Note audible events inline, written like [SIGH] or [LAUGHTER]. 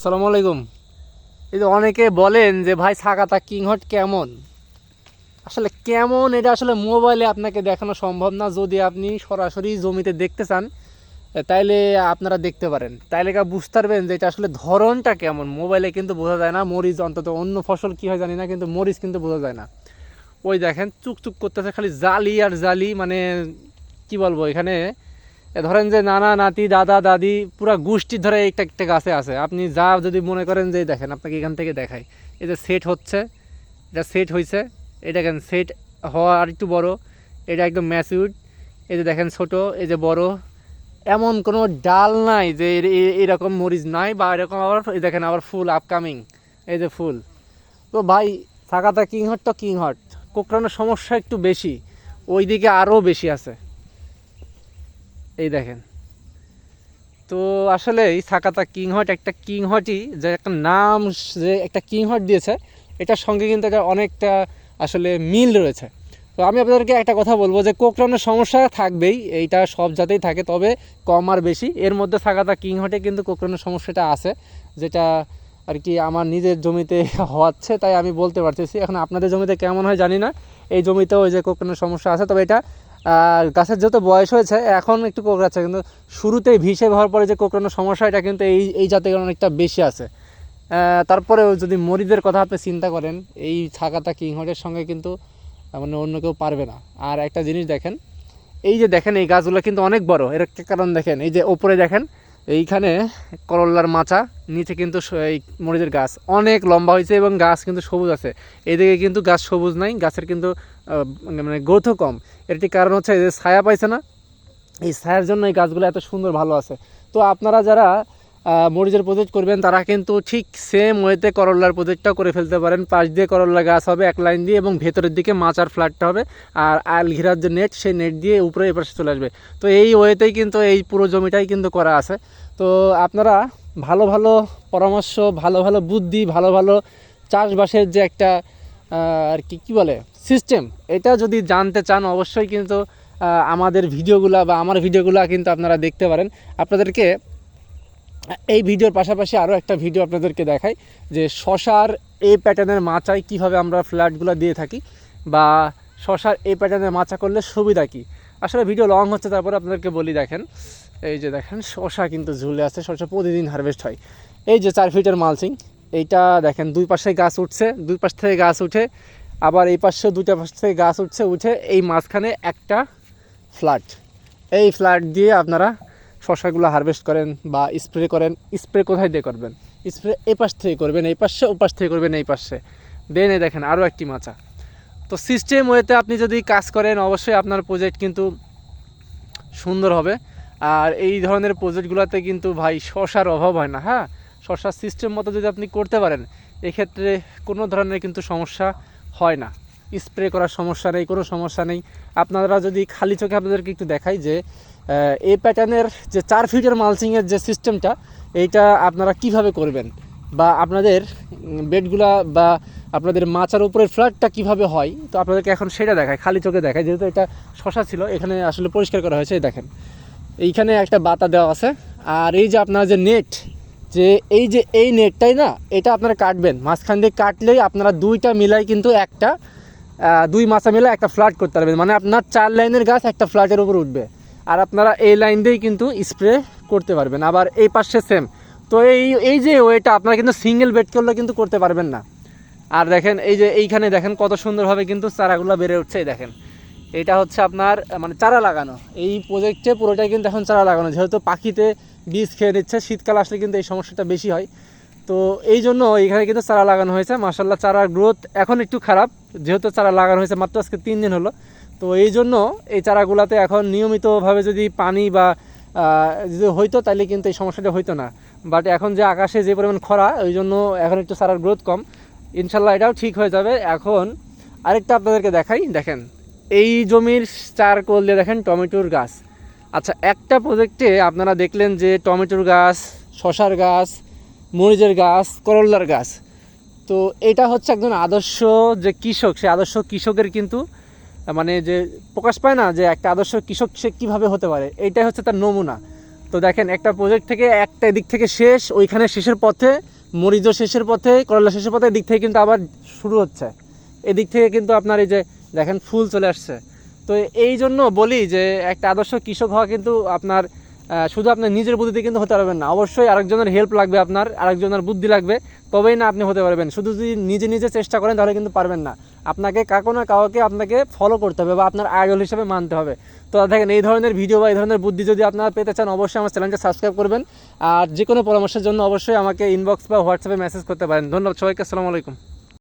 আসসালামু আলাইকুম। এই যে অনেকে বলেন যে, ভাই, সাকাতা কিংহট কেমন? আসলে কেমন এটা আসলে মোবাইলে আপনাকে দেখানো সম্ভব না। যদি আপনি সরাসরি জমিতে দেখতে চান তাইলে আপনারা দেখতে পারেন। তাইলে কা বুঝতে পারবেন যে, এটা আসলে ধরনটা কেমন। মোবাইলে কিন্তু বোঝা যায় না, মরিচ, অন্তত অন্য ফসল কী হয় জানি না, কিন্তু মরিচ কিন্তু বোঝা যায় না। ওই দেখেন, চুকচুক করতেছে, খালি জালি আর জালি মানে কি বলব এখানে? ধরেন যে নানা নাতি, দাদা, দাদি, পুরা গোষ্ঠীর ধরে একটা একটা গাছে আছে আপনি যা যদি মনে করেন যে দেখেন, আপনাকে এখান থেকে দেখাই। এই যে সেট হচ্ছে, এটা সেট হয়েছে এটা দেখেন সেট হওয়া আর একটু বড়। এটা একদম ম্যাচিউড এই যে দেখেন ছোট, এই যে বড়। এমন কোনো ডাল নাই যে এর- এরকম মরিচ নাই বা এরকম আবার, এই দেখেন আবার ফুল আপকামিং এই যে ফুল। তো ভাই, থাকাটা কিংহট তো কিংহট কোকড়ানোর সমস্যা একটু বেশি। ওইদিকে আরও বেশি আছে। এই দেখেন। তো আসলে এই সাকাতা কিংহট একটা কিংহটই, যে একটা নাম যে একটা কিংহট দিয়েছে, এটার সঙ্গে কিন্তু এটা অনেকটা আসলে মিল রয়েছে। তো আমি আপনাদেরকে একটা কথা বলব যে কোকড়ানোর সমস্যা থাকবেই, এইটা সব জাতেই থাকে, তবে কম আর বেশি। এর মধ্যে সাকাতা কিংহটে কিন্তু কোকড়ানোর সমস্যাটা আছে, যেটা আর কি আমার নিজের জমিতে [LAUGHS] হচ্ছে, তাই আমি বলতে পারতেছি। এখন আপনাদের জমিতে কেমন হয় জানি না, এই জমিতেও ওই যে কোকড়ানোর সমস্যা আছে, তবে এটা গাছের যত বয়স হয়েছে, এখন একটু কোকড়াচ্ছে কিন্তু শুরুতেই ভিসে হওয়ার পরে যে কোকড়ানোর সমস্যা, এটা কিন্তু এই এই জাতের অনেকটা বেশি আছে। তারপরেও যদি মরিদের কথা আপনি চিন্তা করেন, এই ছাকাতা কিংহটের সঙ্গে কিন্তু মানে অন্য কেউ পারবে না। আর একটা জিনিস দেখেন, এই যে দেখেন, এই গাছগুলো কিন্তু অনেক বড়। এর একটা কারণ দেখেন, এই যে ওপরে দেখেন, এইখানে করল্লার মাচা, নিচে কিন্তু এই মরিচের গাছ। অনেক লম্বা হয়েছে এবং গাছ কিন্তু সবুজ আছে। এদিকে কিন্তু গাছ সবুজ নাই, গাছের কিন্তু মানে গ্রোথও কম। একটি কারণ হচ্ছে যে ছায়া পাইছে না। এই ছায়ার জন্য এই গাছগুলো এত সুন্দর ভালো আছে। তো আপনারা যারা মরিচের প্রজেক্ট করবেন, তারা কিন্তু ঠিক সেম ওয়েতে করল্লার প্রজেক্টটাও করে ফেলতে পারেন। পাশ দিয়ে করল্লা গাছ হবে এক লাইন দিয়ে এবং ভেতরের দিকে মাচার ফ্ল্যাটটা হবে। আর আল ঘিরার যে নেট সেই নেট দিয়ে উপরে এপাশে চলে আসবে। তো এই ওয়েতেই কিন্তু এই পুরো জমিটাই কিন্তু করা আছে। তো আপনারা ভালো ভালো পরামর্শ, ভালো ভালো বুদ্ধি, ভালো ভালো চাষবাসের যে একটা আর কি, কী বলে? সিস্টেম। এটা যদি জানতে চান, অবশ্যই কিন্তু আমাদের ভিডিওগুলা বা আমার ভিডিওগুলা কিন্তু আপনারা দেখতে পারেন। আপনাদেরকে এই ভিডিওর পাশাপাশি আরও একটা ভিডিও আপনাদেরকে দেখাই, যে শশার এই প্যাটার্নের মাচায় কীভাবে আমরা ফ্ল্যাটগুলো দিয়ে থাকি বা শশার এই প্যাটার্নের মাচা করলে সুবিধা কী? আসলে ভিডিও লং হচ্ছে, তারপরে আপনাদেরকে বলি, দেখেন, এই যে দেখেন, শশা কিন্তু ঝুলে আছে, শশা প্রতিদিন হারভেস্ট হয়। এই যে চার ফিটের মালচিং এইটা দেখেন, দুই পাশে গাছ উঠছে, দুই পাশ থেকে গাছ উঠে আবার এই পাশে দুটা পাশ থেকে গাছ উঠছে, উঠে এই মাঝখানে একটা ফ্ল্যাট এই ফ্ল্যাট দিয়ে আপনারা শশাগুলো হারভেস্ট করেন বা স্প্রে করেন। স্প্রে কোথায় দিয়ে করবেন? স্প্রে এই পাশ থেকে করবেন, এই পাশে, ও পাশ থেকে করবেন, এই পাশে। দেন এই দেখেন আরও একটি মাচা। তো সিস্টেম ওয়েতে আপনি যদি কাজ করেন, অবশ্যই আপনার প্রজেক্ট কিন্তু সুন্দর হবে। আর এই ধরনের প্রজেক্টগুলোতে কিন্তু ভাই শশার অভাব হয় না হ্যাঁ? শশার সিস্টেম মতো যদি আপনি করতে পারেন, এক্ষেত্রে কোনো ধরনের কিন্তু সমস্যা হয় না। স্প্রে করার সমস্যা নেই, কোনো সমস্যা নেই। আপনারা যদি খালি চোখে আপনাদেরকে একটু দেখাই যে এই প্যাটার্নের যে চার ফিটের মালচিংয়ের যে সিস্টেমটা এইটা আপনারা কীভাবে করবেন? বা আপনাদের বেডগুলা বা আপনাদের মাচার উপরের ফ্ল্যাটটা কীভাবে হয়? তো আপনাদেরকে এখন সেটা দেখায় খালি চোখে দেখায় যেহেতু এটা শশা ছিল, এখানে আসলে পরিষ্কার করা হয়েছে, এই দেখেন। এইখানে একটা বাতা দেওয়া আছে। আর এই যে আপনার যে নেট যে এই যে এই নেটটাই না, এটা আপনারা কাটবেন। মাঝখান দিয়ে কাটলেই আপনারা দুইটা মিলাই কিন্তু একটা দুই মাছা মিলে একটা ফ্ল্যাট করতে পারবেন। মানে আপনার চার লাইনের গাছ একটা ফ্ল্যাটের উপর উঠবে। আর আপনারা এই লাইন দিয়েই কিন্তু স্প্রে করতে পারবেন। আবার এই পাশে সেম তো এই এই যে ওয়েটা, আপনারা কিন্তু সিঙ্গেল বেড করলে কিন্তু করতে পারবেন না। আর দেখেন, এই যে এইখানে দেখেন কত সুন্দরভাবে কিন্তু চারাগুলো বেড়ে উঠছে দেখেন। এটা হচ্ছে আপনার মানে চারা লাগানো। এই প্রজেক্টে পুরোটাই কিন্তু এখন চারা লাগানো। যেহেতু পাখিতে বীজ খেয়ে নিচ্ছে। শীতকাল আসলে কিন্তু এই সমস্যাটা বেশি হয়। তো এই জন্য এখানে কিন্তু চারা লাগানো হয়েছে। মাসাল্লাহ চারার গ্রোথ এখন একটু খারাপ। যেহেতু চারা লাগানো হয়েছে, মাত্র আজকে তিন দিন হলো। তো এই জন্য এই চারাগুলোতে এখন নিয়মিতভাবে যদি পানি বা যদি হইতো তাহলে কিন্তু এই সমস্যাটা হইতো না। বাট এখন যে আকাশে যে পরিমাণ খরা, ওই জন্য এখন একটু চারার গ্রোথ কম। ইনশাল্লাহ এটাও ঠিক হয়ে যাবে। এখন আরেকটা আপনাদেরকে দেখাই। দেখেন, এই জমির চার কোল দিয়ে দেখেন টমেটোর গাছ। আচ্ছা একটা প্রজেক্টে আপনারা দেখলেন যে টমেটোর গাছ, শশার গাছ, মরিচের গাছ করল্লার গাছ। তো এটা হচ্ছে একজন আদর্শ যে কৃষক, সে আদর্শ কৃষকের কিন্তু মানে যে প্রকাশ পায় না যে একটা আদর্শ কৃষক সে কীভাবে হতে পারে এইটাই হচ্ছে তার নমুনা। তো দেখেন, একটা প্রজেক্ট থেকে একটা দিক থেকে শেষ, ওইখানে শেষের পথে মরিচ শেষের পথে করলা শেষের পথে, এদিক থেকে কিন্তু আবার শুরু হচ্ছে। এদিক থেকে কিন্তু আপনার এই যে, দেখেন, ফুল চলে আসছে। তো এই জন্য বলি যে একটা আদর্শ কৃষক হওয়া কিন্তু আপনার শুধু আপনার নিজের বুদ্ধিতে কিন্তু হতে পারবেন না। অবশ্যই আরেকজনের হেল্প লাগবে আপনার, আরেকজনের বুদ্ধি লাগবে, তবেই না আপনি হতে পারবেন। শুধু যদি নিজে নিজে চেষ্টা করেন তাহলে কিন্তু পারবেন না। আপনাকে কাকো না কাউকে আপনাকে ফলো করতে হবে বা আপনার আইডল হিসেবে মানতে হবে। তো দেখেন, এই ধরনের ভিডিও বা এই ধরনের বুদ্ধি যদি আপনারা পেতে চান, অবশ্যই আমার চ্যানেলটা সাবস্ক্রাইব করবেন। আর যে কোনো পরামর্শের জন্য অবশ্যই আমাকে ইনবক্স বা হোয়াটসঅ্যাপে মেসেজ করতে পারেন। ধন্যবাদ সবাইকে, আসসালামু আলাইকুম।